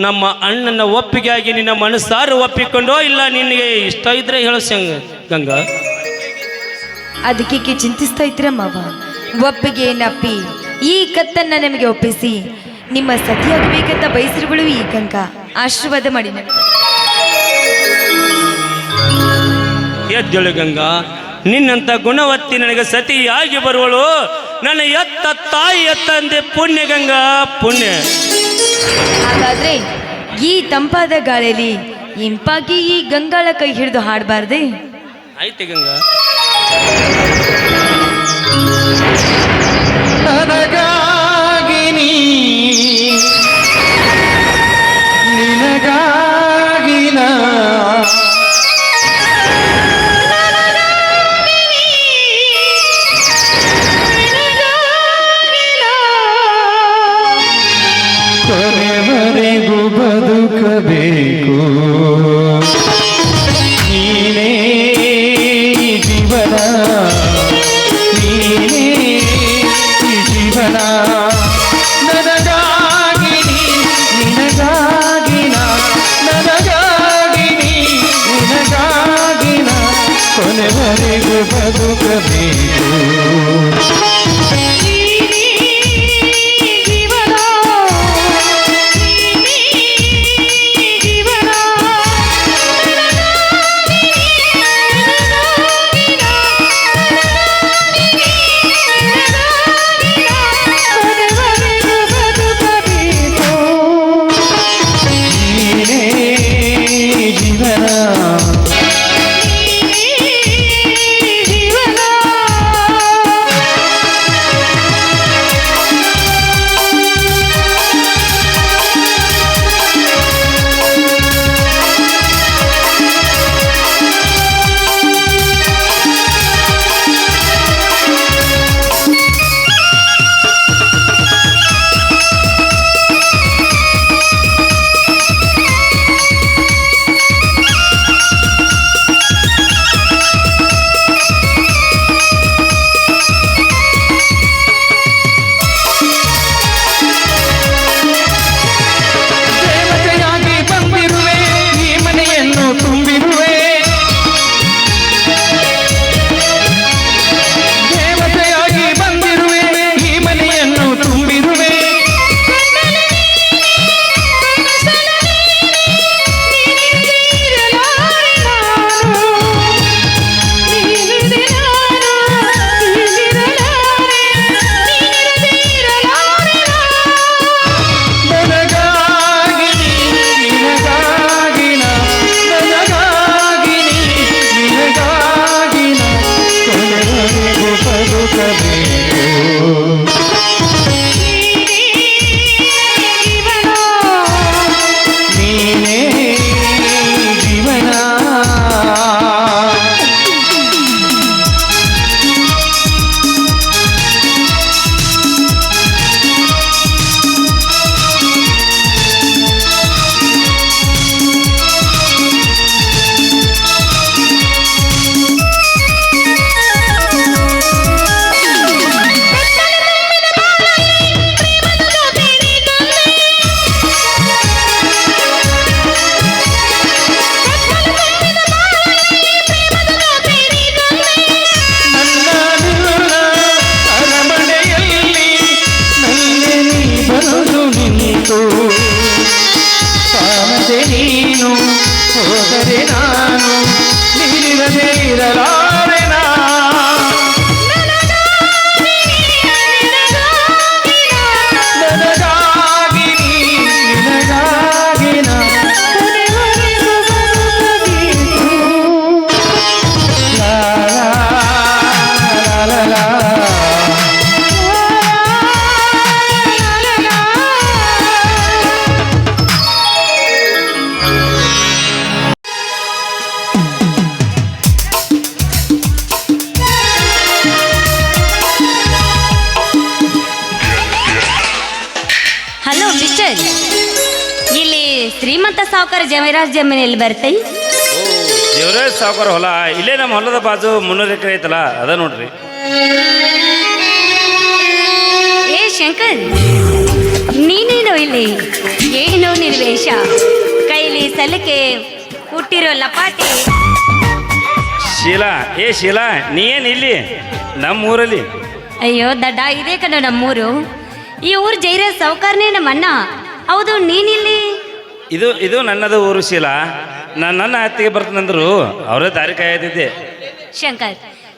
ನಮ್ಮ ಅಣ್ಣನ ಒಪ್ಪಿಗೆಯಾಗಿ ನಿನ್ನ ಮನಸ್ಸಾರು ಒಪ್ಪಿಕೊಂಡೋ ಇಲ್ಲ ನಿನಗೆ ಇಷ್ಟ ಇದ್ರೆ ಹೇಳು ಸಂಗ ಗಂಗಾ. ಅದಕ್ಕೆ ಚಿಂತಿಸ್ತಾ ಇದ್ರ ಮಾವ ಒಪ್ಪಿಗೆ ನಪ್ಪಿ ಈ ಕತ್ತನ್ನ ನಿಮಗೆ ಒಪ್ಪಿಸಿ. ನಿಮ್ಮ ಸತಿಯಾಗಬೇಕಂತ ಬಯಸಿರುವಳು ಈ ಗಂಗ. ಆಶೀರ್ವಾದ ಮಾಡಿ ನನಗೆ. ಎದ್ದೇಳು ಗಂಗಾ ನಿನ್ನಂತ ಗುಣವತ್ತಿ ನನಗೆ ಸತಿಯಾಗಿ ಬರುವಳು. ನನ್ನ ಎತ್ತ ತಾಯಿ ಎತ್ತಂದೆ ಪುಣ್ಯ ಗಂಗಾ ಪುಣ್ಯ. ಹಾಗಾದ್ರೆ ಈ ತಂಪಾದ ಗಾಳಿಯಲ್ಲಿ ಇಂಪಾಗಿ ಈ ಗಂಗಾಳ ಕೈ ಹಿಡಿದು ಹಾಡಬಾರ್ದೆ? ಆಯ್ತು ಗಂಗಾ. ಬೇಕು ಇಲ್ಲಿ ಶ್ರೀಮಂತ ಸಾವುಕಾರ ಜಮೀರಾಜ್ ಜಮೀನಲ್ಲಿ ಬರ್ತೈ? ದೇವರಾಜ್ ಸಾವುಕಾರ ಹೊಲ ಇಲ್ಲೇ ನಮ್ಮ ಹೊಲದ ಬಾಜು ಮುನ್ನೂರು ಎಕರೆ ಐತಲ್ಲ ಅದ ನೋಡ್ರಿ. ಏ ಶಂಕರ್ ನೀನೇನ ಇಲ್ಲಿ? ಏನೋ ನಿರ್ವೇಶ? ಕೈಲಿ ಸಲಿಕೆ ಹುಟ್ಟಿರೋ ಲಪಾಟಿ. ಶೀಲಾ ಏ ಶೀಲಾ ನೀ ಏನು ಇಲ್ಲಿ? ನಮ್ಮ ಊರಲ್ಲಿ ಅಯ್ಯೋ ದಡ್ಡ ಇದೇ ಕಣ ನಮ್ಮೂರು. ಈ ಊರು ಜೈರ ಸಾವುಕಾರನೇ ನಮ್ಮ ಅಣ್ಣ. ಹೌದು ನೀನಿಲ್ಲಿ? ಇದು ಇದು ನನ್ನದು ಊರು ಶೀಲ. ನಾನು ನನ್ನ ಹತ್ತಿಗೆ ಬರ್ತಂದ್ರು ಅವರೇ ದಾರಿ ಕಾಯ್ತಿದ್ದೆ ಶಂಕರ್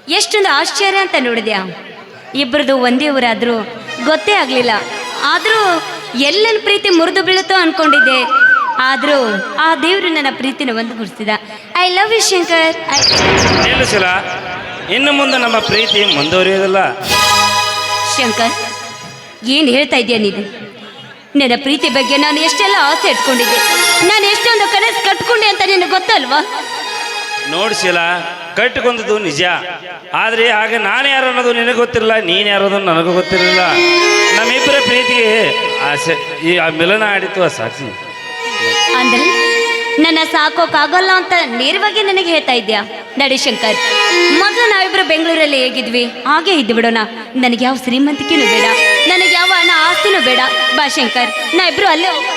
ಎಷ್ಟೊಂದು ಆಶ್ಚರ್ಯ ಅಂತ ನೋಡಿದ್ಯಾ? ಇಬ್ಬರದು ಒಂದೇ ಊರಾದರೂ ಗೊತ್ತೇ ಆಗಲಿಲ್ಲ. ಆದರೂ ಎಲ್ಲೆಲ್ಲ ಪ್ರೀತಿ ಮುರಿದು ಬೀಳುತ್ತೋ ಅನ್ಕೊಂಡಿದ್ದೆ. ಆದರೂ ಆ ದೇವರು ನನ್ನ ಪ್ರೀತಿನ ಒಂದುಗೂಡಿಸಿದ I love you Shankar. I ಇನ್ನು ಮುಂದೆ ನಮ್ಮ ಪ್ರೀತಿ ಮುಂದುವರಿಯೋದಿಲ್ಲ. ಶಂಕರ್ ಏನು ಹೇಳ್ತಾ ಇದೆಯಾ ನೀನು? ನನ್ನ ಪ್ರೀತಿ ಬಗ್ಗೆ ನಾನು ಎಷ್ಟೆಲ್ಲ ಆಸೆ ಇಟ್ಕೊಂಡಿದ್ದೆ. ನಾನು ಎಷ್ಟೊಂದು ಕನಸು ಕಟ್ಕೊಂಡೆ ಅಂತ ನಿನಗೆ ಗೊತ್ತಲ್ವಾ? ನೋಡಿ ಶೀಲಾ ಕಟ್ಟಿಕೊಂಡದ್ದು ನಿಜ. ಆದರೆ ಆಗ ನಾನು ಯಾರು ಅನ್ನೋದು ನಿನಗೆ ಗೊತ್ತಿರಲಿಲ್ಲ ನೀನು ಯಾರು ಅನ್ನೋದು ನನಗೂ ಗೊತ್ತಿರಲಿಲ್ಲ. ನಮ್ಮಿಬ್ಬರ ಪ್ರೀತಿಗೆ ಆಸೆ ಈ ಆ ಮಿಲನ ಆಡಿತು ಆ ಸಾಕ್ಷಿ ಅಂದ್ರೆ ನನ್ನ ಸಾಕೋಕ್ಕಾಗಲ್ಲ ಅಂತ ನೇರವಾಗಿ ನನಗೆ ಹೇಳ್ತಾ ಇದ್ಯಾ ನಡಿ ಶಂಕರ್. ಮೊದಲು ನಾವಿಬ್ರು ಬೆಂಗಳೂರಲ್ಲಿ ಹೇಗಿದ್ವಿ? ಹಾಗೆ ಇದ್ದು ಬಿಡೋಣ. ನನಗೆ ಯಾವ ಶ್ರೀಮಂತಿಕೆನೂ ಬೇಡ. ನನಗೆ ಯಾವ ಹಣ ಆಸ್ತಿನೂ ಬೇಡ. ಬಾ ಶಂಕರ್, ನಾವಿಬ್ರು ಅಲ್ಲೇ ಹೋಗೋಣ.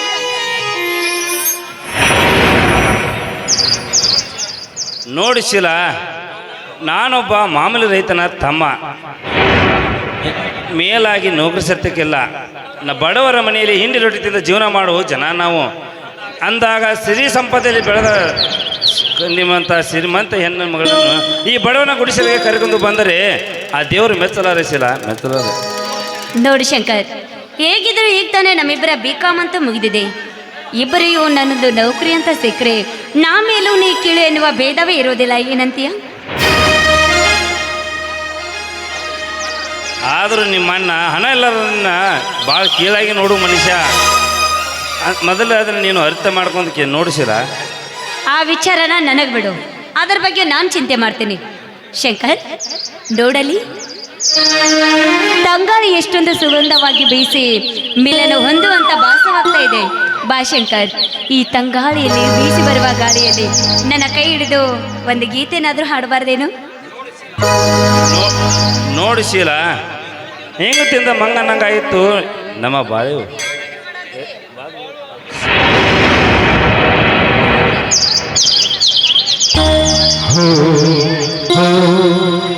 ನೋಡಿ ಶೀಲಾ, ನಾನೊಬ್ಬ ಮಾಮೂಲಿ ರೈತನ ತಮ್ಮ. ಮೇಲಾಗಿ ನೌಕರಿ ನ ಬಡವರ ಮನೆಯಲ್ಲಿ ಹಿಂಡಿ ರೊಟ್ಟಿ ತಿಂದ ಜೀವನ ಮಾಡುವ ಜನ ನಾವು. ಅಂದಾಗ ಸಿರಿ ಸಂಪತ್ತಿಯಲ್ಲಿ ಬೆಳೆದ ನಿಮ್ಮಂಥ ಶ್ರೀಮಂತ ಹೆಣ್ಣು ಮಗಳನ್ನು ಈ ಬಡವನ ಗುಡಿಸಲಿಗೆ ಕರೆಕೊಂಡು ಬಂದರೆ ಆ ದೇವರು ಮೆಚ್ಚಲಾರೆ ಮೆಚ್ಚಲಾರ. ನೋಡಿ ಶಂಕರ್ ಹೇಗಿದ್ರು ಈಗ ತಾನೇ ನಮ್ಮಿಬ್ಬರ ಬಿ ಕಾಮ್ ಅಂತ ಮುಗಿದಿದೆ. ಇಬ್ಬರಿಗೂ ನನ್ನದು ನೌಕರಿ ಅಂತ ಸಿಕ್ಕರೆ ನಾ ಮೇಲೂ ನೀ ಕೀಳು ಎನ್ನುವ ಭೇದವೇ ಇರೋದಿಲ್ಲ ಏನಂತೀಯ? ಆದರೂ ನಿಮ್ಮ ಅಣ್ಣ ಹಣ ಇಲ್ಲದನ್ನ ಭಾಳ ಕೀಳಾಗಿ ನೋಡು ಮನುಷ್ಯ. ಮೊದಲು ಅದನ್ನು ನೀನು ಅರ್ಥ ಮಾಡ್ಕೊಂಡಕ್ಕೆ ನೋಡಿಸಿದ? ಆ ವಿಚಾರನ ನನಗೆ ಬಿಡು. ಅದರ ಬಗ್ಗೆ ನಾನು ಚಿಂತೆ ಮಾಡ್ತೀನಿ. ಶಂಕರ್ ನೋಡಲಿ? ತಂಗಾಳಿ ಎಷ್ಟೊಂದು ಸುಗಂಧವಾಗಿ ಬೇಯಿಸಿ ಮಿಲನ ಹೊಂದುವಂತ ಭಾಸವಾಗ್ತಾ ಇದೆ. ಬಾ ಶಂಕರ್ ಈ ತಂಗಾಳಿಯಲ್ಲಿ ಬೀಸಿ ಬರುವ ಗಾಳಿಯಲ್ಲಿ ನನ್ನ ಕೈ ಹಿಡಿದು ಒಂದು ಗೀತೆನಾದ್ರೂ ಹಾಡಬಾರ್ದೇನು? ನೋಡಿಸಿಲ್ಲ ಶೀಲ. ಹೆಂಗ ತಿಂದ ಮಂಗನಂಗಾಯಿತು? ನಮ್ಮ ಬಾಳು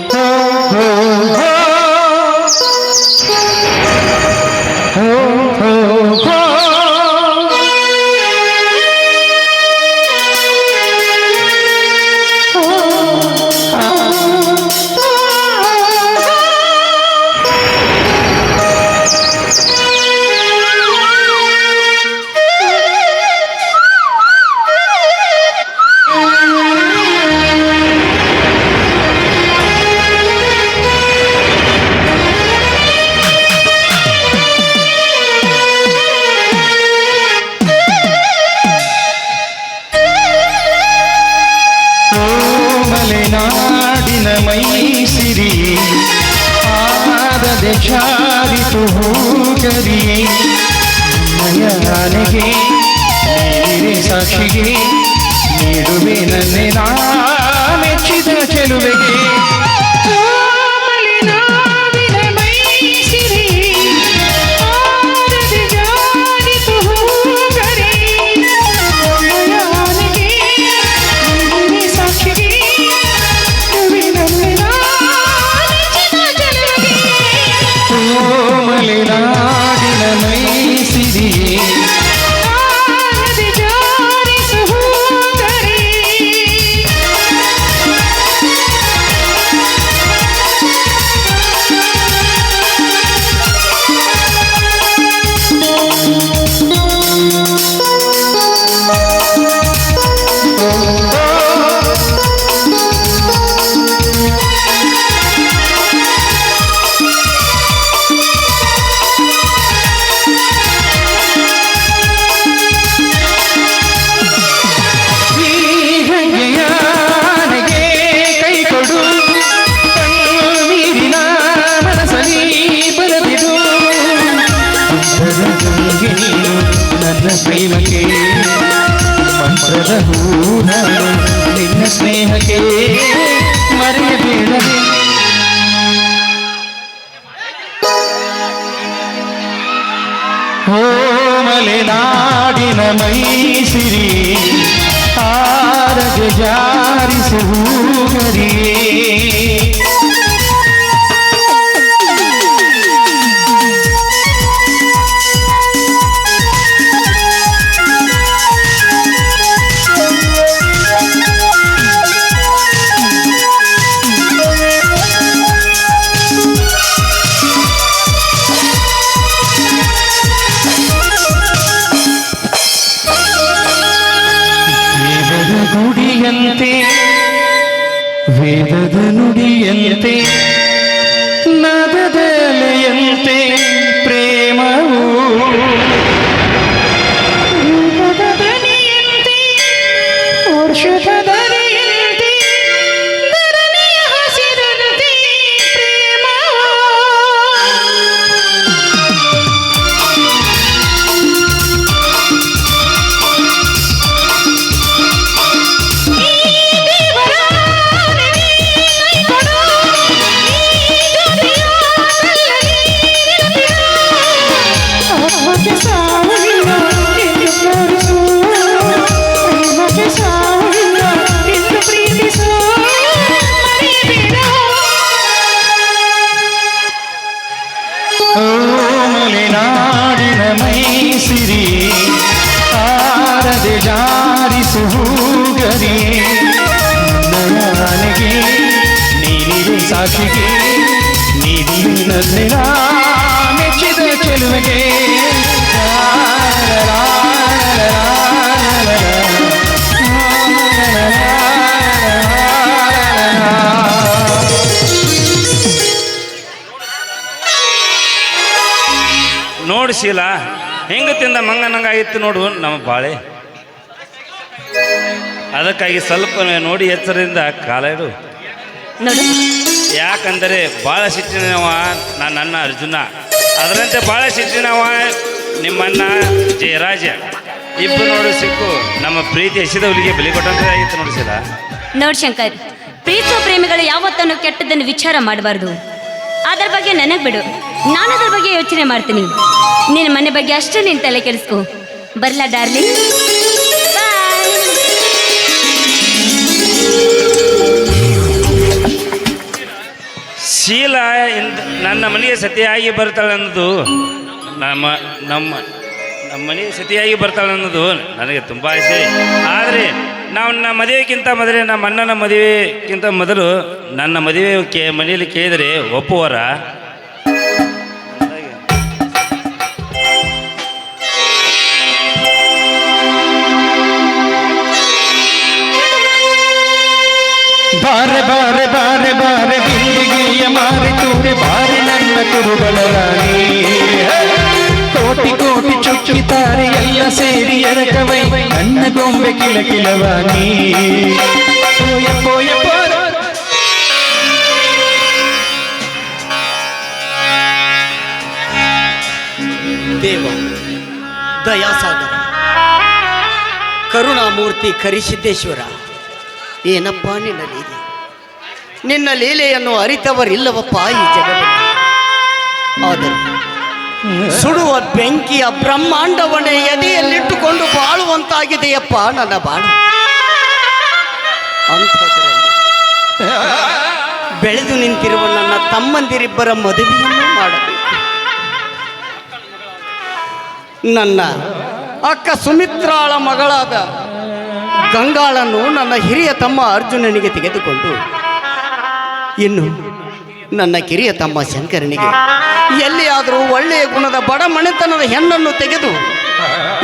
ಮಲೆನಾಡಿನ ಮೈಸಿರಿ ಆದದೆ ಚಾರಿತು ಹೂಗರಿ ಮಯನಾನೆಗೆ ನೀರೆ ಸಾಕ್ಷಿಗೆ ನೀಡುವೆ ನನ್ನೆ ನಾ ಮೆಚ್ಚಿದ ಚೆಲುವೆಗೆ ನೋಡು ಶೀಲ ಹೆಂಗ ತಿಂದ ಮಂಗನಂಗಾಗಿತ್ತು ನೋಡು ನಮ್ಮ ಬಾಳೆ. ಅದಕ್ಕಾಗಿ ಸ್ವಲ್ಪ ನೋಡಿ ಎಚ್ಚರದಿಂದ ಕಾಲ ಇಡು. ನೋಡು. ಯಾಕಂದರೆ ಭಾಳ ಸಿಟ್ಟಿನವ ನಾನು ನನ್ನ ಅರ್ಜುನ. ಅದರಂತೆ ಭಾಳ ಸಿಟ್ಟಿನವ ನಿಮ್ಮನ್ನ ಜಯರಾಜ. ಇಬ್ಬರು ನೋಡು ಸಿಕ್ಕು ನಮ್ಮ ಪ್ರೀತಿ ಎಸಿದವರಿಗೆ ಬಲಿ ಕೊಟ್ಟಂತೆ ಆಗಿತ್ತು ನೋಡಿ ಶೀಲ. ನೋಡ್ ಶಂಕರ್ ಪ್ರೀತಿಯ ಪ್ರೇಮಿಗಳು ಯಾವತ್ತನ್ನು ಕೆಟ್ಟದನ್ನು ವಿಚಾರ ಮಾಡಬಾರ್ದು. ಅದರ ಬಗ್ಗೆ ನನಗೆ ಬಿಡು ನಾನು ಅದ್ರ ಬಗ್ಗೆ ಯೋಚನೆ ಮಾಡ್ತೀನಿ. ನಿನ್ನ ಮನೆ ಬಗ್ಗೆ ಅಷ್ಟೇ ನೀನು ತಲೆ ಕೆಡಿಸ್ಕೊ. ಬರಲಾ, ಡಾರ್ಲಿಂಗ್? ಶೀಲ ನನ್ನ ಮನೆಗೆ ಸತಿಯಾಗಿ ಬರ್ತಾಳೆ ಅನ್ನೋದು ನಮ್ಮ ನಮ್ಮ ನಮ್ಮ ಮನೆಗೆ ಸತಿಯಾಗಿ ಬರ್ತಾಳೆ ಅನ್ನೋದು ನನಗೆ ತುಂಬ ಆಸೆ. ಆದರೆ ನಾವು ನನ್ನ ಮದುವೆಗಿಂತ ಮೊದಲು ನಮ್ಮ ಅಣ್ಣನ ಮದುವೆಗಿಂತ ಮೊದಲು ನನ್ನ ಮದುವೆ ಕೇ ಮನೆಯಲ್ಲಿ ಕೇಳಿದರೆ ಒಪ್ಪುವರ? ಬಾರೆ ಬಾರೆ ಬಾರೆ ಬಾರೆ ಬಿಂದಿಗೆಯ ಮಾರಿ ತೂರೆ ಬಾರಿ ನನ್ನ ಕುರುಬಲ ರಾಣಿ ಕೋಟಿ ಕೋಟಿ ಚುಕ್ಕಿತಾರೆ ಎಲ್ಲ ಸೇರಿ ಎರಕವೈ ನನ್ನ ಗೊಂಬೆ ಕಿಲ ಕಿಲವಾಣಿ ಯಪ್ಪೋ ಯಪ್ಪೋ ದೇವ ದಯಾಸಾಗರ ಕರುಣಾಮೂರ್ತಿ ಕರಿಸಿದ್ದೇಶ್ವರ ಏನಪ್ಪ ನಿನ್ನ ಲೀಲೆ ನಿನ್ನ ಲೀಲೆಯನ್ನು ಅರಿತವರಿಲ್ಲವಪ್ಪ ಈ ಜಗದಲ್ಲಿ ಆದರೆ ಸುಡುವ ಬೆಂಕಿಯ ಬ್ರಹ್ಮಾಂಡವನ್ನೇ ಎದೆಯಲ್ಲಿಟ್ಟುಕೊಂಡು ಬಾಳುವಂತಾಗಿದೆಯಪ್ಪ ನನ್ನ ಬಾಳು ಬೆಳೆದು ನಿಂತಿರುವ ನನ್ನ ತಮ್ಮಂದಿರಿಬ್ಬರ ಮದುವೆಯನ್ನು ಮಾಡಬೇಕು. ನನ್ನ ಅಕ್ಕ ಸುಮಿತ್ರಾಳ ಮಗಳಾದ ಗಂಗಾಳನ್ನು ನನ್ನ ಹಿರಿಯ ತಮ್ಮ ಅರ್ಜುನನಿಗೆ ತೆಗೆದುಕೊಂಡು ಇನ್ನು ನನ್ನ ಕಿರಿಯ ತಮ್ಮ ಶಂಕರನಿಗೆ ಎಲ್ಲಿಯಾದರೂ ಒಳ್ಳೆಯ ಗುಣದ ಬಡ ಮನೆತನದ ಹೆಣ್ಣನ್ನು ತೆಗೆದು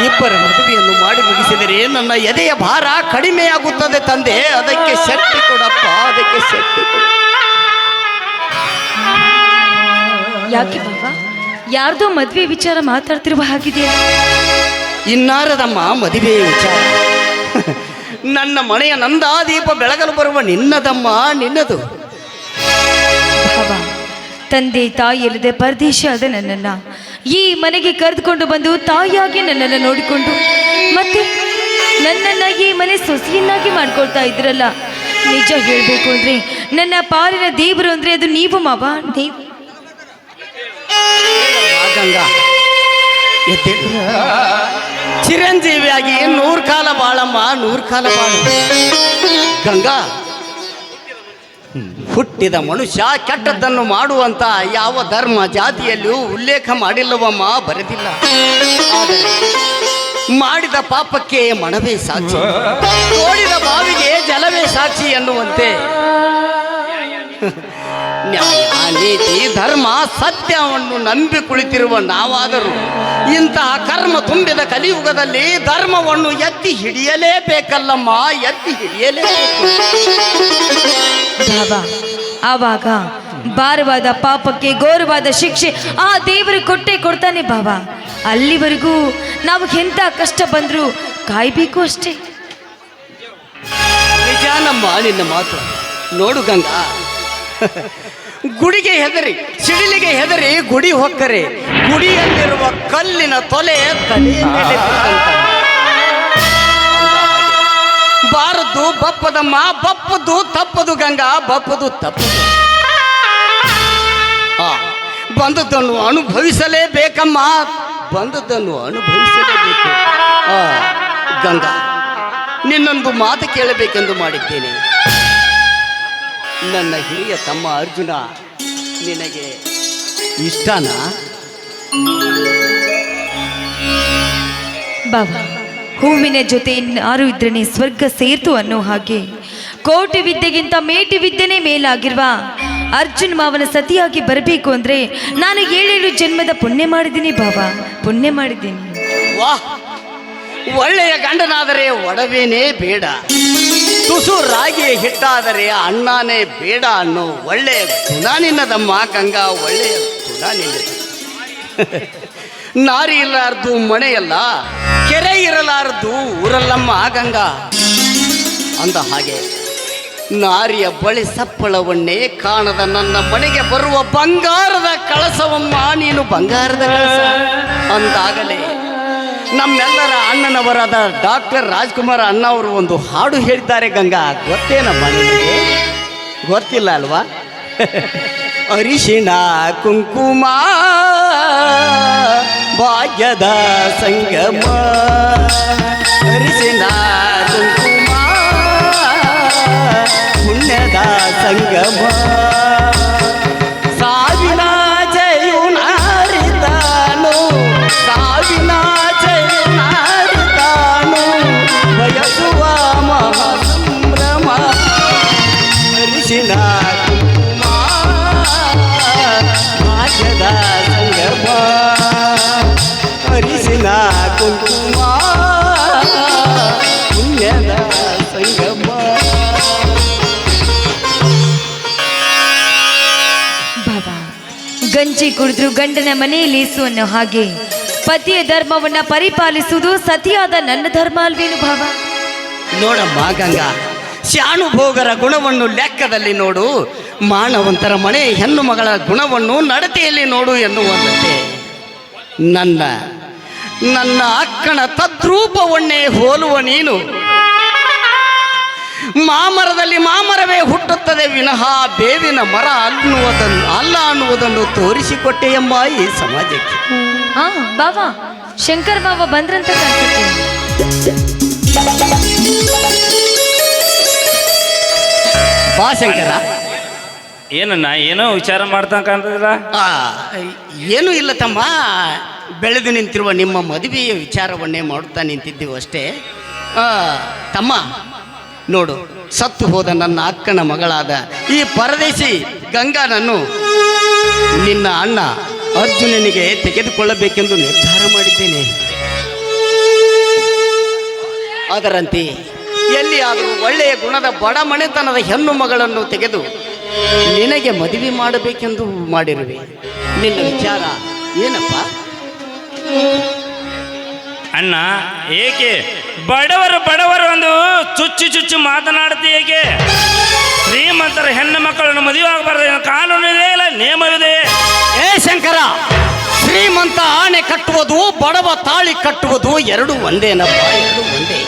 ಇಬ್ಬರ ಮದುವೆಯನ್ನು ಮಾಡಿ ಮುಗಿಸಿದರೆ ನನ್ನ ಎದೆಯ ಭಾರ ಕಡಿಮೆಯಾಗುತ್ತದೆ ತಂದೆ. ಅದಕ್ಕೆ ಶಕ್ತಿ ಕೊಡಪ್ಪ ಅದಕ್ಕೆ ಶಕ್ತಿ ಕೊಡು. ಯಾಕೆ ಬಾಬಾ ಯಾರ್ದೋ ಮದ್ವೆ ವಿಚಾರ ಮಾತಾಡ್ತಿರುವ ಹಾಗಿದೆಯಾ? ಇನ್ನಾರದಮ್ಮ ಮದುವೆ ವಿಚಾರ. ನನ್ನ ಮನೆಯ ನಂದಾದೀಪ ಬೆಳಗಲು ಬರುವ ನಿನ್ನದಮ್ಮ ನಿನ್ನದು ತಂದೆ ತಾಯಿ ಇಲ್ಲದೆ ಪರದೇಶ ಆದ ನನ್ನನ್ನ ಈ ಮನೆಗೆ ಕರೆದುಕೊಂಡು ಬಂದು ತಾಯಿಯಾಗಿ ನನ್ನನ್ನು ನೋಡಿಕೊಂಡು ಮತ್ತೆ ನನ್ನನ್ನ ಈ ಮನೆ ಸೊಸೆಯನ್ನಾಗಿ ಮಾಡ್ಕೊಳ್ತಾ ಇದ್ರಲ್ಲ. ನಿಜ ಹೇಳಬೇಕು ಅಂದ್ರೆ ನನ್ನ ಪಾಲಿನ ದೇವರು ಅಂದ್ರೆ ಅದು ನೀವು ಮಾವ ದೇವ್ ಚಿರಂಜೀವಿಯಾಗಿ ನೂರು ಕಾಲ ಬಾಳಮ್ಮ, ನೂರು ಕಾಲ ಬಾಳ ಗಂಗಾ ಹುಟ್ಟಿದ ಮನುಷ್ಯ ಕೆಟ್ಟದ್ದನ್ನು ಮಾಡುವಂತ ಯಾವ ಧರ್ಮ ಜಾತಿಯಲ್ಲೂ ಉಲ್ಲೇಖ ಮಾಡಿಲ್ಲವಮ್ಮ, ಬರೆದಿಲ್ಲ. ಮಾಡಿದ ಪಾಪಕ್ಕೆ ಮನವೇ ಸಾಕ್ಷಿ. ಓಡಿದ ಬಾವಿಗೆ ಜಲವೇ ಸಾಕ್ಷಿ ಎನ್ನುವಂತೆ. ನ್ಯಾಯ ನೀತಿ ಧರ್ಮ ಸತ್ಯವನ್ನು ನಂಬಿ ಕುಳಿತಿರುವ ನಾವಾದರೂ ಇಂತಹ ಕರ್ಮ ತುಂಬಿದ ಕಲಿಯುಗದಲ್ಲಿ ಧರ್ಮವನ್ನು ಎತ್ತಿ ಹಿಡಿಯಲೇಬೇಕಲ್ಲಮ್ಮ ಎತ್ತಿ ಹಿಡಿಯಲೇಬೇಕು. ಬಾಬಾ ಆವಾಗ ಭಾರವಾದ ಪಾಪಕ್ಕೆ ಗೌರವಾದ ಶಿಕ್ಷೆ ಆ ದೇವರು ಕೊಟ್ಟೆ ಕೊಡ್ತಾನೆ ಬಾಬಾ. ಅಲ್ಲಿವರೆಗೂ ನಾವು ಎಂಥ ಕಷ್ಟ ಬಂದರೂ ಕಾಯ್ಬೇಕು ಅಷ್ಟೇ. ನಿಜಾನಮ್ಮ ನಿನ್ನ ಮಾತು. ನೋಡು ಗಂಗಾ. ಗುಡಿಗೆ ಹೆದರಿ, ಸಿಡಿಲಿಗೆ ಹೆದರಿ, ಗುಡಿ ಹೊಕ್ಕರೆ. ಗುಡಿಯಲ್ಲಿರುವ ಕಲ್ಲಿನ ತೊಲೆ ತಲೆಯ. ಬಾರದ್ದು ಬಪ್ಪದಮ್ಮ ಬಪ್ಪದು ತಪ್ಪದು ಗಂಗಾ, ಬಪ್ಪದು ತಪ್ಪದು. ಬಂದದ್ದನ್ನು ಅನುಭವಿಸಲೇಬೇಕಮ್ಮ. ಬಂದದ್ದನ್ನು ಅನುಭವಿಸಲೇಬೇಕು. ಗಂಗಾ, ನಿನ್ನೊಂದು ಮಾತು ಕೇಳಬೇಕೆಂದು ಮಾಡಿದ್ದೇನೆ. ನನ್ನ ಹಿರಿಯ ತಮ್ಮ ಅರ್ಜುನ ನಿನಗೆ ಇಷ್ಟನಾ? ಬಾಬಾ ಹೂವಿನ ಜೊತೆ ಇನ್ನಾರು ಇದ್ರೇ ಸ್ವರ್ಗ ಸೇರ್ತು ಅನ್ನೋ ಹಾಗೆ. ಕೋಟಿ ವಿದ್ಯೆಗಿಂತ ಮೇಟಿ ವಿದ್ಯೆನೇ ಮೇಲಾಗಿರುವ ಅರ್ಜುನ್ ಮಾವನ ಸತಿಯಾಗಿ ಬರಬೇಕು ಅಂದ್ರೆ ನಾನು ಏಳೇಳು ಜನ್ಮದ ಪುಣ್ಯ ಮಾಡಿದ್ದೀನಿ ಬಾಬಾ ಪುಣ್ಯ ಮಾಡಿದ್ದೀನಿ. ವಾಹ್ ಒಳ್ಳೆಯ ಗಂಡನಾದರೆ ಒಡವೇನೇ ಬೇಡ. ತುಸು ರಾಗಿ ಹಿಟ್ಟಾದರೆ ಅಣ್ಣನೇ ಬೇಡ ಅನ್ನೋ ಒಳ್ಳೆಯ ಗುಣ ನಿನ್ನದಮ್ಮ, ಗಂಗಾ ಒಳ್ಳೆಯ ಗುಣ ನಾರಿ ಇರಲಾರ್ದು ಮನೆಯಲ್ಲ, ಕೆರೆ ಇರಲಾರದು ಊರಲ್ಲಮ್ಮ, ಗಂಗಾ. ಅಂದ ಹಾಗೆ ನಾರಿಯ ಬಳಿ ಸಪ್ಪಳವನ್ನೇ ಕಾಣದ ನನ್ನ ಮನೆಗೆ ಬರುವ ಬಂಗಾರದ ಕಳಸವಮ್ಮ, ನೀನು ಬಂಗಾರದ ಕಳಸ ಅಂದಾಗಲೇ ನಮ್ಮೆಲ್ಲರ ಅಣ್ಣನವರಾದ ಡಾಕ್ಟರ್ ರಾಜ್ಕುಮಾರ್ ಅಣ್ಣ ಅವರು ಒಂದು ಹಾಡು ಹೇಳಿದ್ದಾರೆ, ಗಂಗಾ. ಗೊತ್ತೇನಮ್ಮ ನಿಮಗೆ ಗೊತ್ತಿಲ್ಲ ಅಲ್ವಾ? ಅರಿಶಿಣ, ಕುಂಕುಮ, ಭಾಗ್ಯದ ಸಂಗಮ. ಅರಿಶಿಣ, ಕುಂಕುಮ, ಪುಣ್ಯದ ಸಂಗಮ. ಗಂಜಿ ಕುಡಿದ್ರು ಗಂಡನ ಮನೆಯಲ್ಲಿ ಸುವನ್ನು ಹಾಗೆ. ಪತಿಯ ಧರ್ಮವನ್ನ ಪರಿಪಾಲಿಸುವುದು ಸತಿಯಾದ ನನ್ನ ಧರ್ಮ ಅಲ್ವೇನು ಭಾವ ನೋಡಮ್ಮ ಗಂಗಾ ಶಾನುಭೋಗರ ಗುಣವನ್ನು ಲೆಕ್ಕದಲ್ಲಿ ನೋಡು. ಮಾನವಂತರ ಮನೆ ಹೆಣ್ಣು ಮಗಳ ಗುಣವನ್ನು ನಡತೆಯಲ್ಲಿ ನೋಡು ಎನ್ನುವಂತೆ. ನನ್ನ ನನ್ನ ಅಕ್ಕನ ತದ್ರೂಪವನ್ನೇ ಹೋಲುವ ನೀನು. ಮಾಮರದಲ್ಲಿ ಮಾಮರವೇ ಹುಟ್ಟುತ್ತದೆ ವಿನಃ ಬೇವಿನ ಮರ ಅನ್ನುವುದನ್ನು ಅಲ್ಲ ಅನ್ನುವುದನ್ನು ತೋರಿಸಿಕೊಟ್ಟೆ ಎಂಬ ಈ ಸಮಾಜಕ್ಕೆ. ಹಾ ಬಾಬಾ ಶಂಕರ್ ಬಾಬಾ ಬಂದ್ರಂತ ಬಾ ಶಂಕರ. ಏನನ್ನ ಏನೋ ವಿಚಾರ ಮಾಡ್ತಾ ಕಾಣ್ತದಿಲ್ಲ ಆ, ಏನೂ ಇಲ್ಲ ತಮ್ಮ. ಬೆಳೆದು ನಿಂತಿರುವ ನಿಮ್ಮ ಮದುವೆಯ ವಿಚಾರವನ್ನೇ ಮಾಡುತ್ತಾ ನಿಂತಿದ್ದೀವಿ ಅಷ್ಟೇ. ಆ, ತಮ್ಮ ನೋಡು, ಸತ್ತು ಹೋದ ನನ್ನ ಅಕ್ಕನ ಮಗಳಾದ ಈ ಪರದೇಶಿ ಗಂಗಾನನ್ನು ನಿನ್ನ ಅಣ್ಣ ಅರ್ಜುನನಿಗೆ ತೆಗೆದುಕೊಳ್ಳಬೇಕೆಂದು ನಿರ್ಧಾರ ಮಾಡಿದ್ದೇನೆ. ಅದರಂತೆ ಎಲ್ಲಿಯಾದರೂ ಒಳ್ಳೆಯ ಗುಣದ ಬಡ ಮನೆತನದ ಹೆಣ್ಣು ಮಗಳನ್ನು ತೆಗೆದು ನಿನಗೆ ಮದುವೆ ಮಾಡಬೇಕೆಂದು ಮಾಡಿರುವೆ. ನಿನ್ನ ವಿಚಾರ ಏನಪ್ಪ? ಅಣ್ಣ, ಏಕೆ? ಬಡವರು ಬಡವರು ಒಂದು ಚುಚ್ಚು ಚುಚ್ಚು ಮಾತನಾಡುತ್ತೆ ಏಕೆ? ಶ್ರೀಮಂತರ ಹೆಣ್ಣು ಮಕ್ಕಳನ್ನು ಮದುವೆ ಆಗಬಾರ್ದು ಕಾನೂನು ಇದೆ ಇಲ್ಲ ನಿಯಮವಿದೆ ಏ ಶಂಕರ, ಶ್ರೀಮಂತ ಆಣೆ ಕಟ್ಟುವುದು, ಬಡವ ತಾಳಿ ಕಟ್ಟುವುದು ಎರಡು ಒಂದೇನಪ್ಪ ಎರಡು ಒಂದೇ.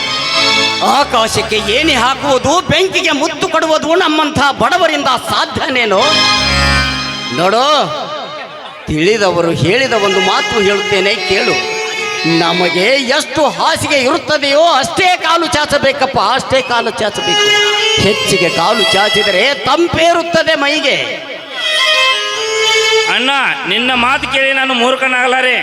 ಆಕಾಶಕ್ಕೆ ಏಣಿ ಹಾಕುವುದು, ಬೆಂಕಿಗೆ ಮುತ್ತು ಕೊಡುವುದು ನಮ್ಮಂಥ ಬಡವರಿಂದ ಸಾಧ್ಯನೇನು? ನೋಡು, ತಿಳಿದವರು ಹೇಳಿದ ಒಂದು ಮಾತು ಹೇಳುತ್ತೇನೆ, ಕೇಳು. ನಮಗೆ ಎಷ್ಟು ಹಾಸಿಗೆ ಇರುತ್ತದೆಯೋ ಅಷ್ಟೇ ಕಾಲು ಚಾಚಬೇಕಪ್ಪ ಅಷ್ಟೇ ಕಾಲು ಚಾಚಬೇಕು. ಹೆಚ್ಚಿಗೆ ಕಾಲು ಚಾಚಿದರೆ ತಂಪೇರುತ್ತದೆ ಮೈಗೆ. ಅಣ್ಣ ನಿನ್ನ ಮಾತು ಕೇಳಿ ನಾನು ಮೂರ್ಖನಾಗಲಾರೆ.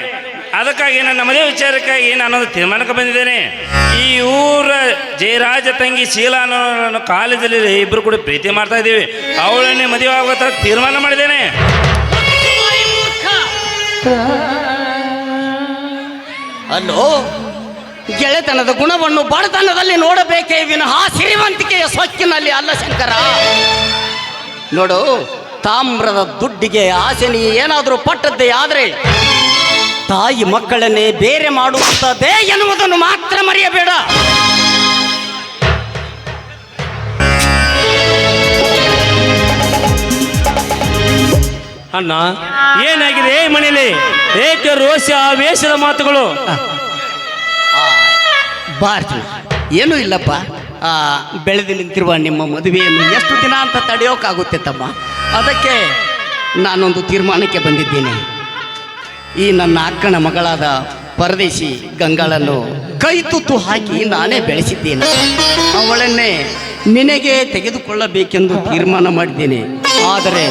ಅದಕ್ಕಾಗಿ ನನ್ನ ಮದುವೆ ವಿಚಾರಕ್ಕಾಗಿ ಒಂದು ತೀರ್ಮಾನಕ್ಕೆ ಬಂದಿದ್ದೇನೆ. ಈ ಊರ ಜಯರಾಜ ತಂಗಿ ಶೀಲಾ ಅನ್ನೋ ಕಾಲೇಜಲ್ಲಿ ಇಬ್ಬರು ಕೂಡ ಪ್ರೀತಿ ಮಾಡ್ತಾ ಇದ್ದೀವಿ. ಅವಳನ್ನೇ ಮದುವೆ ಆಗೋ ಥರ ತೀರ್ಮಾನ ಮಾಡಿದ್ದೇನೆ. ಅಲ್ಲೋ? ಗೆಳೆತನದ ಗುಣವನ್ನು ಬಡತನದಲ್ಲಿ ನೋಡಬೇಕೇ ವಿನಃ ಸಿರಿವಂತಿಕೆಯ ಸೊಕ್ಕಿನಲ್ಲಿ ಅಲ್ಲ ಶಂಕರ. ನೋಡು, ತಾಮ್ರದ ದುಡ್ಡಿಗೆ ಆಸೆ ಏನಾದರೂ ಪಟ್ಟದ್ದೇ ಆದರೆ ತಾಯಿ ಮಕ್ಕಳನ್ನೇ ಬೇರೆ ಮಾಡುತ್ತದೆ ಎನ್ನುವುದನ್ನು ಮಾತ್ರ ಮರೆಯಬೇಡ. ಅಣ್ಣ, ಏನಾಗಿದೆ? ಏ ಮನೇಲಿ ಏಕೆ ರೋಷ ವೇಷದ ಮಾತುಗಳು. ಬಾರ್ಜು, ಏನೂ ಇಲ್ಲಪ್ಪ. ಬೆಳೆದು ನಿಂತಿರುವ ನಿಮ್ಮ ಮದುವೆಯನ್ನು ಎಷ್ಟು ದಿನ ಅಂತ ತಡೆಯೋಕ್ಕಾಗುತ್ತೆ ತಮ್ಮ? ಅದಕ್ಕೆ ನಾನೊಂದು ತೀರ್ಮಾನಕ್ಕೆ ಬಂದಿದ್ದೇನೆ. ಈ ನನ್ನ ಅಕ್ಕನ ಮಗಳಾದ ಪರದೇಶಿ ಗಂಗಾಳನ್ನು ಕೈ ತುತ್ತು ಹಾಕಿ ನಾನೇ ಬೆಳೆಸಿದ್ದೇನೆ. ಅವಳನ್ನೇ ನಿನಗೆ ತೆಗೆದುಕೊಳ್ಳಬೇಕೆಂದು ತೀರ್ಮಾನ ಮಾಡಿದ್ದೇನೆ. ಆದರೆ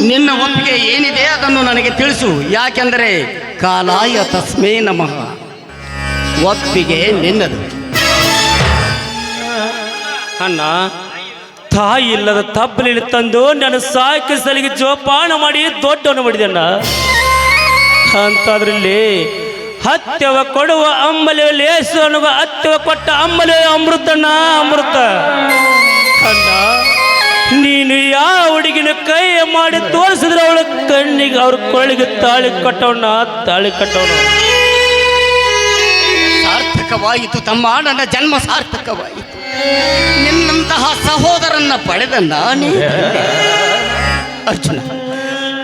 ನಿನ್ನ ಒಪ್ಪಿಗೆ ಏನಿದೆ ಅದನ್ನು ನನಗೆ ತಿಳಿಸು. ಯಾಕೆಂದರೆ ಕಾಲಾಯ ತಸ್ಮೇ ನಮಃ. ಒಪ್ಪಿಗೆ ನಿನ್ನದು. ಅಣ್ಣ, ತಾಯಿ ಇಲ್ಲದ ತಪ್ಪಲಿನ ತಂದು ನನ್ನ ಸಾಕಿ ಸಲಿಗೆ ಜೋಪಾನ ಮಾಡಿ ದೊಡ್ಡವನು ಮಾಡಿದೆ ಅಣ್ಣ. ಅಂತಾದ್ರಲ್ಲಿ ಹತ್ಯವ ಕೊಡುವ ಅಮ್ಮಲೆ ಲೇಸು ಅನ್ನುವ ಹತ್ಯವ ಕೊಟ್ಟ ಅಮ್ಮಲೆ ಅಮೃತಣ್ಣ, ಅಮೃತ. ಅಣ್ಣ ನೀನು ಯಾವ ಹುಡುಗಿನ ಕೈ ಮಾಡಿ ತೋರಿಸಿದ್ರೆ ಅವಳ ಕಣ್ಣಿಗೆ, ಅವ್ರ ಕೊಳಿಗೆ ತಾಳಿ ಕಟ್ಟವಣ್ಣ ತಾಳಿ ಕಟ್ಟವಣ ಸಾರ್ಥಕವಾಯಿತು ತಮ್ಮ ನನ್ನ ಜನ್ಮ ಸಾರ್ಥಕವಾಯಿತು. ನಿನ್ನಂತಹ ಸಹೋದರನ್ನ ಪಡೆದ ನಾನೇ. ಅರ್ಜುನ,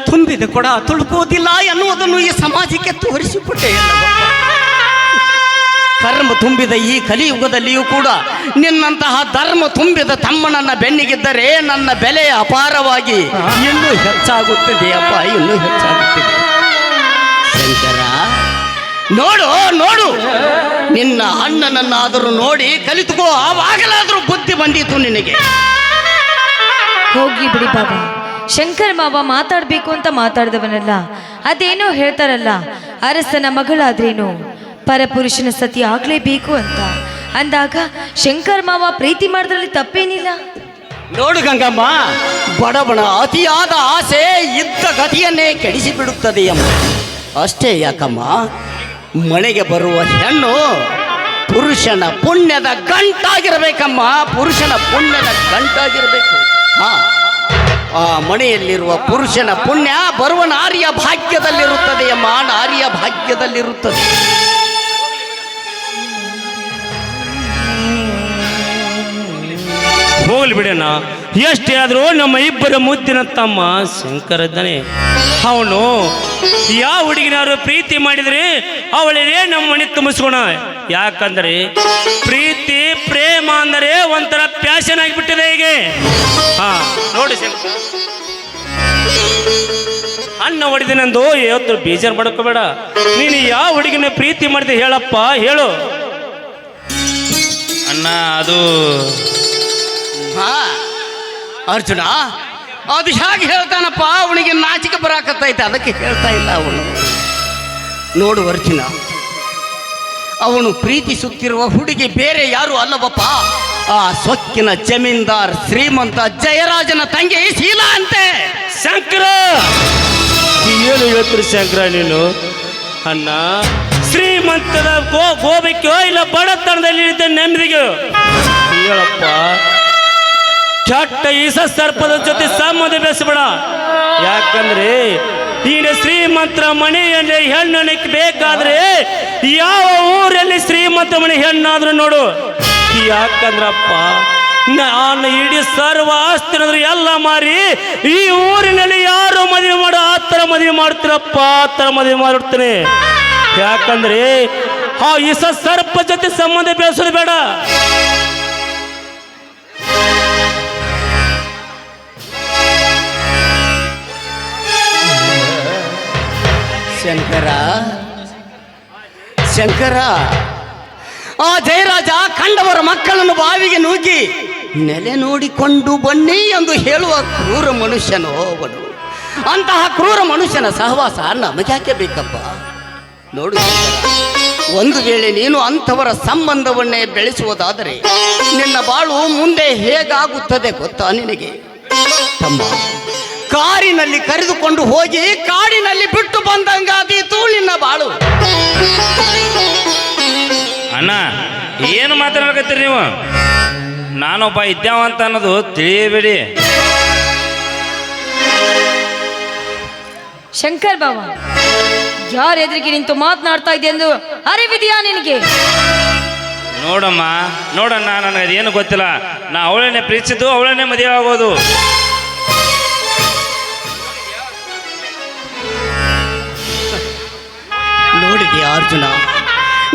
ತುಂಬಿದ ಕೊಡ ತುಳುಕುವುದಿಲ್ಲ ಎನ್ನುವುದನ್ನು ಈ ಸಮಾಜಕ್ಕೆ ತೋರಿಸಿಕೊಟ್ಟೆ ಅಲ್ಲವಪ್ಪ? ಕರ್ಮ ತುಂಬಿದ ಈ ಕಲಿಯುಗದಲ್ಲಿಯೂ ಕೂಡ ನಿನ್ನಂತಹ ಧರ್ಮ ತುಂಬಿದ ತಮ್ಮನನ್ನ ಬೆನ್ನಿಗಿದ್ದರೆ ನನ್ನ ಬೆಲೆ ಅಪಾರವಾಗಿ ಇನ್ನೂ ಹೆಚ್ಚಾಗುತ್ತದೆ ಅಪ್ಪ, ಇನ್ನೂ ಹೆಚ್ಚಾಗುತ್ತಿದೆ. ಶಂಕರ, ನೋಡು ನೋಡು. ನಿನ್ನ ಅಣ್ಣನನ್ನಾದರೂ ನೋಡಿ ಕಲಿತುಕೋ, ಆವಾಗಲಾದರೂ ಬುದ್ಧಿ ಬಂದಿತು ನಿನಗೆ. ಹೋಗಿ ಬಿಡಿ ಬಾಬಾ. ಶಂಕರ್ ಮಾವ ಮಾತಾಡಬೇಕು ಅಂತ ಮಾತಾಡಿದವನಲ್ಲ, ಅದೇನೋ ಹೇಳ್ತಾರಲ್ಲ, ಅರಸನ ಮಗಳಾದ್ರೇನು? ಪರಪುರುಷನ ಸತಿ ಆಗ್ಲೇಬೇಕು ಅಂತ. ಅಂದಾಗ ಶಂಕರ್ ಮಾವ ಪ್ರೀತಿ ಮಾಡಿದ್ರಲ್ಲಿ ತಪ್ಪೇನಿಲ್ಲ. ನೋಡು ಗಂಗಮ್ಮ ಬಡಬಣ ಅತಿಯಾದ ಆಸೆ ಇದ್ದ ಗತಿಯನ್ನೇ ಕೆಡಿಸಿಬಿಡುತ್ತದೆ ಅಮ್ಮ. ಅಷ್ಟೇ ಯಾಕಮ್ಮ ಮನೆಗೆ ಬರುವ ಹೆಣ್ಣು ಪುರುಷನ ಪುಣ್ಯದ ಗಂಟಾಗಿರಬೇಕಮ್ಮ, ಪುರುಷನ ಪುಣ್ಯದ ಗಂಟಾಗಿರಬೇಕು. ಹಾ, ಆ ಮನೆಯಲ್ಲಿರುವ ಪುರುಷನ ಪುಣ್ಯ ಬರುವ ನಾರಿಯ ಭಾಗ್ಯದಲ್ಲಿರುತ್ತದೆ ಅಮ್ಮ ನಾರಿಯ ಭಾಗ್ಯದಲ್ಲಿರುತ್ತದೆ. ಹೋಗ್ಲಿ ಬಿಡಣ್ಣ. ಎಷ್ಟೇ ಆದರೂ ನಮ್ಮ ಇಬ್ಬರ ಮುದ್ದಿನ ತಮ್ಮ ಶಂಕರ ಇದ್ದಾನೆ ಅವನು, ಯಾವ ಹುಡುಗಿನಾರು ಪ್ರೀತಿ ಮಾಡಿದ್ರೆ ಅವಳೇ ನಮ್ಮ ಮನೆ ತುಂಬಿಸ್ಕೋಣ. ಯಾಕಂದ್ರೆ ಪ್ರೀತಿ, ಪ್ರೇಮ ಅಂದರೆ ಒಂಥರ ಪ್ಯಾಶನ್ ಆಗಿಬಿಟ್ಟಿದೆ ಹೀಗೆ. ಹಾ, ನೋಡಿ ಅಣ್ಣ ಹೊಡೆದಿನಂದು ಯಾವತ್ತು ಬೇಜಾರು ಮಾಡ್ಕೋಬೇಡ. ನೀನು ಯಾವ ಹುಡುಗಿನ ಪ್ರೀತಿ ಮಾಡಿದೆ ಹೇಳಪ್ಪ, ಹೇಳು. ಅಣ್ಣ, ಅದು ಹಾ ಅರ್ಜುನ ಅದು ಹೇಗೆ ಹೇಳ್ತಾನಪ್ಪ, ಅವನಿಗೆ ನಾಚಿಕೆ ಬರಾಕತ್ತೈತೆ, ಅದಕ್ಕೆ ಹೇಳ್ತಾ ಇಲ್ಲ ಅವನು. ನೋಡು ಅರ್ಜುನ, ಅವನು ಪ್ರೀತಿಸುತ್ತಿರುವ ಹುಡುಗಿ ಬೇರೆ ಯಾರು ಅಲ್ಲವಪ್ಪ? ಆ ಸೊಕ್ಕಿನ ಜಮೀನ್ದಾರ್ ಶ್ರೀಮಂತ ಜಯರಾಜನ ತಂಗಿ ಶೀಲಾ ಅಂತೆ. ಶಂಕರ! ಏನು ಹೇಳ್ತೀರಿ ಶಂಕರ ನೀನು? ಅಣ್ಣ ಶ್ರೀಮಂತದ ಗೋ ಗೋಬೇಕೋ ಇಲ್ಲ ಬಡತನದಲ್ಲಿ ನೆಮ್ಮದಿಗೆ? ಹೇಳಪ್ಪ ಕೆಟ್ಟ ಈಸ ಸರ್ಪದ ಜೊತೆ ಸಂಬಂಧ ಬೆಳೆಸಬೇಡ ಯಾಕಂದ್ರೆ ನೀನು ಶ್ರೀಮಂತರ ಮನೆಯಲ್ಲಿ ಹೆಣ್ಣು ಬೇಕಾದ್ರೆ ಯಾವ ಊರಲ್ಲಿ ಶ್ರೀಮಂತ ಮನೆ ಹೆಣ್ಣಾದ್ರೂ ನೋಡು. ಯಾಕಂದ್ರಪ್ಪ, ನಾನು ಇಡೀ ಸರ್ವ ಆಸ್ತಿನಾದ್ರು ಎಲ್ಲ ಮಾರಿ ಈ ಊರಿನಲ್ಲಿ ಯಾರು ಮದುವೆ ಮಾಡೋ, ಆ ಥರ ಮದುವೆ ಮಾಡ್ತೀರಪ್ಪ, ಆ ಥರ ಮದುವೆ ಮಾಡಿರ್ತೀನಿ. ಯಾಕಂದ್ರೆ ಆ ಇಸ ಸರ್ಪ ಜೊತೆ ಸಂಬಂಧ ಬೆಳೆಸೋದು ಬೇಡ. ಶಂಕರ. ಶಂಕರ. ಆ ಜಯರಾಜ ಕಂಡವರ ಮಕ್ಕಳನ್ನು ಬಾವಿಗೆ ನೂಗಿ ನೆಲೆ ನೋಡಿಕೊಂಡು ಬನ್ನಿ ಎಂದು ಹೇಳುವ ಕ್ರೂರ ಮನುಷ್ಯನು ಅವನು. ಅಂತಹ ಕ್ರೂರ ಮನುಷ್ಯನ ಸಹವಾಸ ನಮಗ್ಯಾಕೆ ಬೇಕಪ್ಪ? ನೋಡು ಒಂದು ವೇಳೆ ನೀನು ಅಂಥವರ ಸಂಬಂಧವನ್ನೇ ಬೆಳೆಸುವುದಾದರೆ ನಿನ್ನ ಬಾಳು ಮುಂದೆ ಹೇಗಾಗುತ್ತದೆ ಗೊತ್ತಾ ನಿನಗೆ? ತಮ್ಮ ಕಾರಿನಲ್ಲಿ ಕರೆದುಕೊಂಡು ಹೋಗಿ ಕಾಡಿನಲ್ಲಿ ಬಿಟ್ಟು ಬಂದಂಗಾಗಿ ನಿನ್ನ ಬಾಳು. ಅಣ್ಣ ಏನು ಮಾತಾಡಕತ್ತೀರಿ ನೀವು? ನಾನೊಬ್ಬ ಇದ್ದಾವ ಅಂತ ಅನ್ನೋದು ತಿಳಿಯಬೇಡಿ. ಶಂಕರ್ ಬಾಬಾ ಯಾರ ಎದುರಿಗೆ ನಿಂತು ಮಾತನಾಡ್ತಾ ಇದೆ ಎಂದು ಅರಿವಿದೆಯಾ ನಿನಗೆ? ನೋಡಮ್ಮ ನೋಡಣ್ಣ ನನಗೆ ಅದೇನು ಗೊತ್ತಿಲ್ಲ. ನಾ ಅವಳನ್ನೇ ಪ್ರೀತಿಸಿದ್ದು ಅವಳನ್ನೇ ಮದುವೆ ಆಗೋದು. ನೋಡಿದೆಯಾ ಅರ್ಜುನ.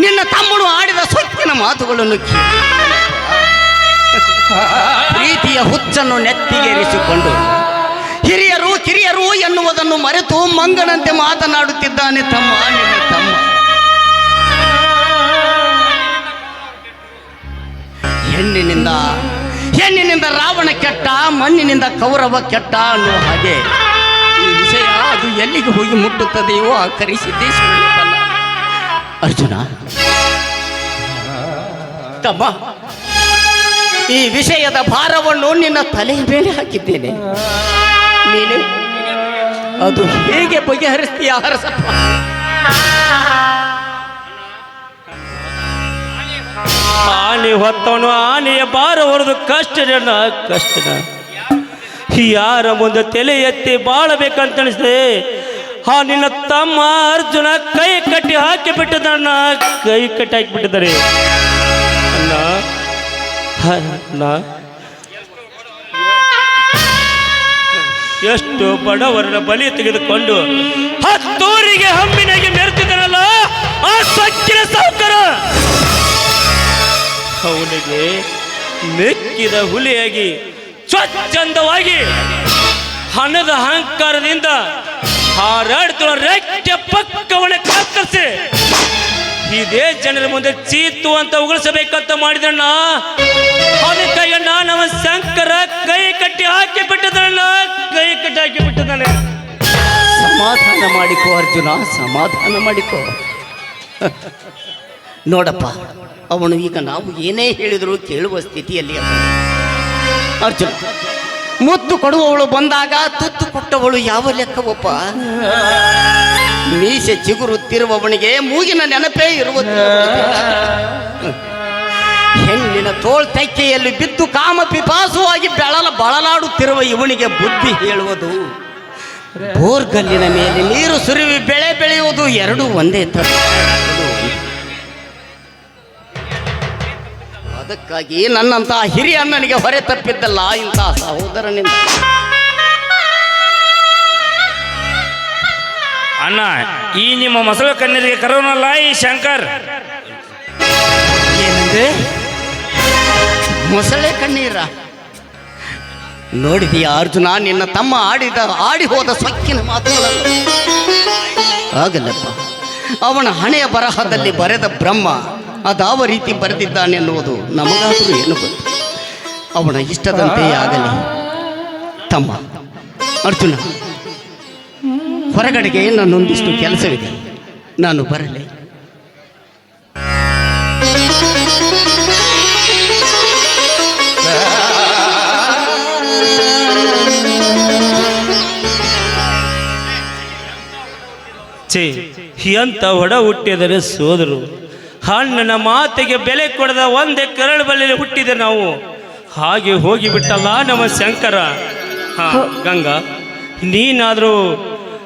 ನಿನ್ನ ತಮ್ಮನು ಆಡಿದ ಸೊಕ್ಕಿನ ಮಾತುಗಳನ್ನು ಪ್ರೀತಿಯ ಹುಚ್ಚನ್ನು ನೆತ್ತಿಗೇರಿಸಿಕೊಂಡು, ಹಿರಿಯರು ಕಿರಿಯರು ಎನ್ನುವುದನ್ನು ಮರೆತು ಮಂಗನಂತೆ ಮಾತನಾಡುತ್ತಿದ್ದಾನೆ ತಮ್ಮ, ನಿನ್ನ ತಮ್ಮ. ಹೆಣ್ಣಿನಿಂದ ಹೆಣ್ಣಿನಿಂದ ರಾವಣ ಕೆಟ್ಟ, ಮಣ್ಣಿನಿಂದ ಕೌರವ ಕೆಟ್ಟ ಅನ್ನೋ ಹಾಗೆ ಈ ವಿಷಯ ಅದು ಎಲ್ಲಿಗೆ ಹೋಗಿ ಮುಟ್ಟುತ್ತದೆಯೋ ಆ ಕರಿಸಿದ್ದೇ ಅರ್ಜುನ, ತಮ್ಮ, ಈ ವಿಷಯದ ಭಾರವನ್ನು ನಿನ್ನ ತಲೆಯ ಮೇಲೆ ಹಾಕಿದ್ದೇನೆ. ನೀನು ಅದು ಹೇಗೆ ಬಗೆಹರಿಸ್ತೀಯ, ಹರಸಪ್ಪ? ಆನೆ ಹೊತ್ತವನು ಆನೆಯ ಭಾರ ಹೊರದು ಕಷ್ಟನ ಕಷ್ಟನ. ಯಾರ ಮುಂದೆ ತಲೆ ಎತ್ತಿ ಬಾಳಬೇಕಂತ ಅನಿಸ್ತದೆ ಆ ನಿನ್ನ ತಮ್ಮ ಅರ್ಜುನ ಕೈ ಕಟ್ಟಿ ಹಾಕಿ ಬಿಟ್ಟಿದ್ದಣ್ಣ ಕೈ ಕಟ್ಟಿ ಹಾಕಿ ಬಿಟ್ಟಿದ್ದಾರೆ. ಅಣ್ಣ ಎಷ್ಟು ಬಡವರನ್ನ ಬಲಿ ತೆಗೆದುಕೊಂಡು ಹತ್ತೂರಿಗೆ ಹಮ್ಮಿನಾಗಿ ಮೆರೆತಿದ್ದಾನಲ್ಲ ಆ ಸಕ್ಕಿನ ಸಾವುಕಾರ. ಅವನಿಗೆ ಮೆಕ್ಕಿದ ಹುಲಿಯಾಗಿ, ಸ್ವಚ್ಛಂದವಾಗಿ ಹಣದ ಅಹಂಕಾರದಿಂದ ಹಾರಾಡ್ತಿರೋ ರೆಕ್ಕೆ ಪಕ್ಕವನ ಕತ್ತರಿಸಿ ಇದೇ ಜನರ ಮುಂದೆ ಚೀತು ಅಂತ ಉಗಳಿಸಬೇಕಂತ ಮಾಡಿದಣ್ಣ ಅದಕ್ಕಾಗಣ್ಣ ನಮ್ಮ ಶಂಕರ ಕೈ ಕಟ್ಟಿ ಹಾಕಿ ಬಿಟ್ಟಿದ್ದಣ್ಣ ಕೈ ಕಟ್ಟಿ ಹಾಕಿ ಬಿಟ್ಟಿದ್ದಾನೆ. ಸಮಾಧಾನ ಮಾಡಿಕೋ ಅರ್ಜುನ, ಸಮಾಧಾನ ಮಾಡಿಕೋ. ನೋಡಪ್ಪ, ಅವನು ಈಗ ನಾವು ಏನೇ ಹೇಳಿದರೂ ಕೇಳುವ ಸ್ಥಿತಿಯಲ್ಲಿ. ಅರ್ಜುನ. ಮುತ್ತು ಕೊಡುವವಳು ಬಂದಾಗ ತುತ್ತು ಕೊಟ್ಟವಳು ಯಾವ ಲೆಕ್ಕವಪ್ಪ? ಮೀಸೆ ಚಿಗುರುತ್ತಿರುವವನಿಗೆ ಮೂಗಿನ ನೆನಪೇ ಇರುವುದು ಹೆಣ್ಣಿನ ತೋಳ್ ತೈಕೆಯಲ್ಲಿ ಬಿದ್ದು ಕಾಮ ಪಿಪಾಸುವಾಗಿ ಬೆಳಲ ಬಳಲಾಡುತ್ತಿರುವ ಇವನಿಗೆ ಬುದ್ಧಿ ಹೇಳುವುದು. ಬೋರ್ಗಲ್ಲಿನ ಮೇಲೆ ನೀರು ಸುರಿವಿ ಬೆಳೆ ಬೆಳೆಯುವುದು ಎರಡೂ ಒಂದೇ ತರ ಅದಕ್ಕಾಗಿ ನನ್ನಂತಹ ಹಿರಿಯ ಅಣ್ಣನಿಗೆ ಹೊರೆ ತಪ್ಪಿದ್ದಲ್ಲ ಇಂತಹ ಸಹೋದರನಿಂದ. ಅಣ್ಣ ಈ ನಿಮ್ಮ ಮೊಸಳೆ ಕಣ್ಣೀರಿಗೆ ಕರೋನಲ್ಲ ಈ ಶಂಕರ್? ಏನಂದ್ರೆ ಮೊಸಳೆ ಕಣ್ಣೀರ? ನೋಡಿದೀಯ ಅರ್ಜುನ ನಿನ್ನ ತಮ್ಮ ಆಡಿದ ಆಡಿ ಹೋದ ಸೊಕ್ಕಿನ ಮಾತುಗಳನ್ನು. ಆಗಲ್ಲಪ್ಪ. ಅವನ ಹಣೆಯ ಬರಹದಲ್ಲಿ ಬರೆದ ಬ್ರಹ್ಮ ಅದಾವ ರೀತಿ ಬರೆದಿದ್ದಾನೆ ಅನ್ನುವುದು ನಮಗಾದರೂ ಏನು ಅವನ ಇಷ್ಟದಂತೆಯೇ ಆಗಲಿ. ತಮ್ಮ, ಅರ್ಜುನ, ಹೊರಗಡೆಗೆ ನನ್ನೊಂದಿಷ್ಟು ಕೆಲಸವಿದೆ. ನಾನು ಬರಲಿ. ಛೇ ಎಂತ ಒಡ ಹುಟ್ಟಿದರೆ ಸೋದರು. ಹಣ್ಣನ ಮಾತಿಗೆ ಬೆಲೆ ಕೊಡದ ಒಂದೇ ಕರಳು ಬಲ್ಲಿ ಹುಟ್ಟಿದೆ ನಾವು. ಹಾಗೆ ಹೋಗಿಬಿಟ್ಟಲ್ಲ ನಮ್ಮ ಶಂಕರ. ಹಾ ಗಂಗಾ ನೀನಾದರೂ